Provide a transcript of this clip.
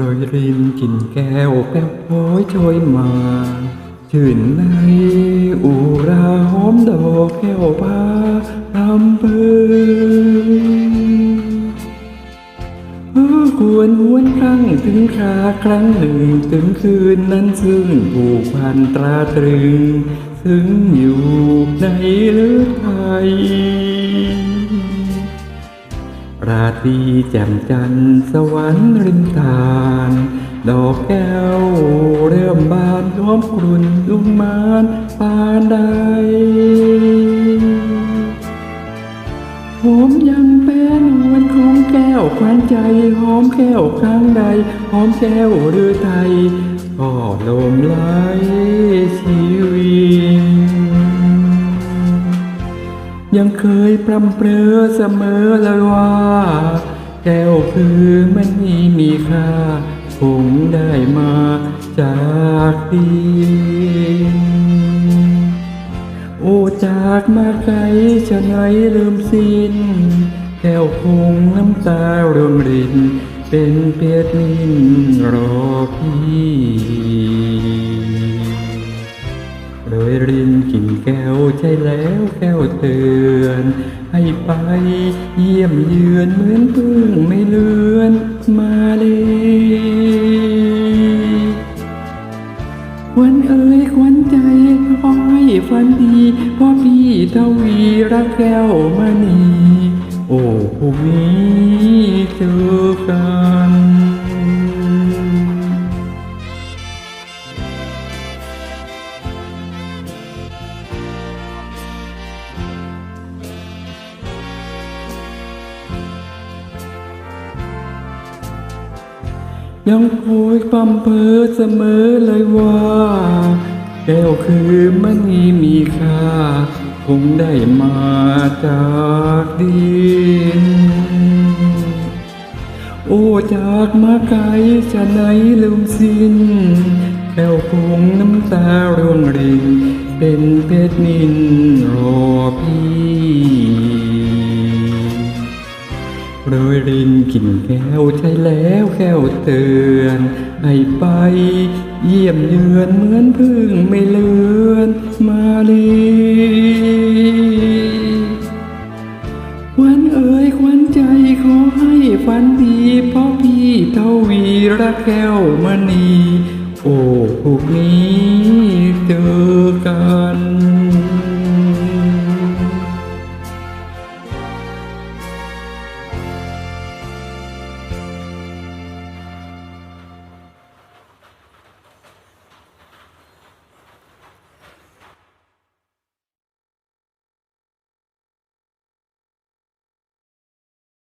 โรยรินกลินแก้วแป้วโอยโชยมา ชื่นในอุราหอมดอกแก้วพาลำเพิงเออควรหวนครั้งถึงคราครั้งหนึ่งถึงคืนนั้นซึ่งผูกพันตราตรึง ซึ่งอยู่ในเลือดไทย ราตรีแจ่มจันทร์สวรรค์ริมทาน ดอกแก้วเริ่มบานหอมกลุ่นลุมมานปานใดหอมยังแป้นวันของแก้วควันใจหอมแก้วครั้งใดหอมแก้วหรือไทยก็ลมไหลชีวิตยังเคยพรำเพรอเสมอลยว่า ค่าคงได้มาจากดินโอจากมาไกลชะไหนลืมสิ้นแก้วคงน้ำตาร่วมริน เป็นเพียรนินรอพี่โดยริ แก้วใช่แล้วแก้วเตือน ให้ไปเยี่ยมเยือนเหมือนเพิ่องไม่เลือนมาเลยวันเอ๋ยควันใจขอให้ฝันดีพ่อพี่ทวีรักแก้วมณีโอ้พรุ่งนี้เจอกัน ยังโอยความเพ้อเสมอเลยว่า แก้วคือมันมีมีค่า คงได้มาจากดิน โอ้จากมาไกลจะไหนลืมสิ้นแก้วคงน้ำตาร่วงริน เป็นเพชรนินรอพี่ โรยรินกลิ่นแก้วใช่แล้วแก้วเตือนให้ไป เยี่ยมเยือนเหมือนพึ่งไม่เลือนมาลีควันเอ๋ยควันใจขอให้ฝันดีเพราะพี่เทวีรักแก้วมณี โอ้พวกนี้